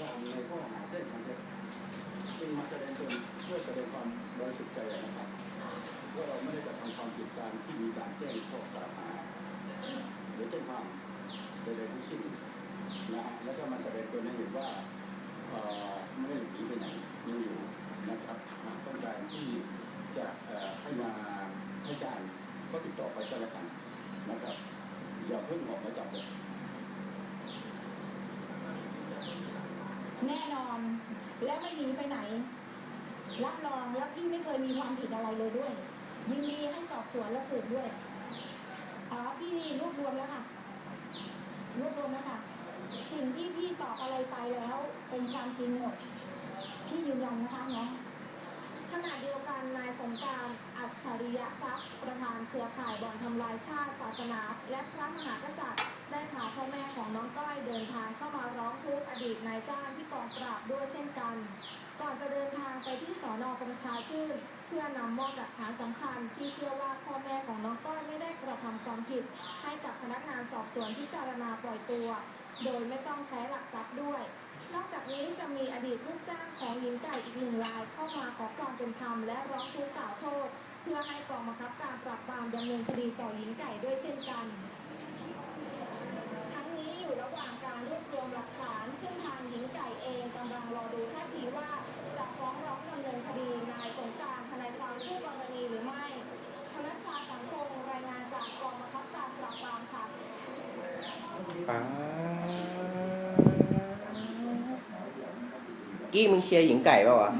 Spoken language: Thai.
ในข้อหาแจ้งความเท็จจึงมาแสดงตนเพื่อแสดงความบริสุทธิ์ใจนะครับว่าเราไม่ได้กระทำความผิดตามที่มีการแจ้งข้อกล่าวหาหรือแจ้งความใดๆทั้งสิ้นนะฮะแล้วก็มาแสดงตนให้เห็นว่าเอ่อไม่ได้หลบหนีไปไหนยังอยู่นะครับหากต้องการที่จะเอ่อให้มาให้การก็ติดต่อไปก็แล้วกันนะครับอย่าเพิ่งออกมาจับเลย แน่นอน และไม่หนีไปไหน รับรองแล้วพี่ไม่เคยมีความผิดอะไรเลยด้วย ยินดีให้สอบสวนและสืบด้วยอ๋อพี่รวบรวมแล้วค่ะรวบรวมแล้วค่ะสิ่งที่พี่ตอบอะไรไปแล้ว เป็นความจริงหมดพี่ยืนยันนะคะเนาะขณะเดียวกันนายสงการอัจฉริยะทรัพย์ เครือข่ายบ่อนทำลายชาติศาสนา และพระมหากษัตริย์ ได้พาพ่อแม่ของน้องก้อยเดินทางเข้ามาร้องทุกข์อดีตนายจ้างที่กองปราบด้วยเช่นกัน ก่อนจะเดินทางไปที่สอนอประชาชื่น เพื่อนำมอบหลักฐานสำคัญ ที่เชื่อว่าพ่อแม่ของน้องก้อยไม่ได้กระทำความผิด ให้กับพนักงานสอบสวนพิจารณาปล่อยตัว โดยไม่ต้องใช้หลักทรัพย์ด้วยนอกจากนี้จะมีอดีตลูกจ้างของหญิงไก่อีกหนึ่งรายเข้ามาขอความเป็นธรรมและร้องทุกข์กล่าวโทษ อให้กองบังคับการปราบปรามดำเนินคดีต่อหญิงไก่ด้วยเช่นกัน ทั้งนี้อยู่ระหว่างการรวบรวมหลักฐาน ซึ่งทางหญิงไก่เองกำลังรอดูท่าทีว่าจะฟ้องร้องดำเนินคดีนายสงการทนายความคู่กรณีหรือไม่ธนชชาสังคมรายงานจากกองบังคับการปราบปรามค่ะป้ากี้มึงเชียร์หญิงไก่เปล่าวะ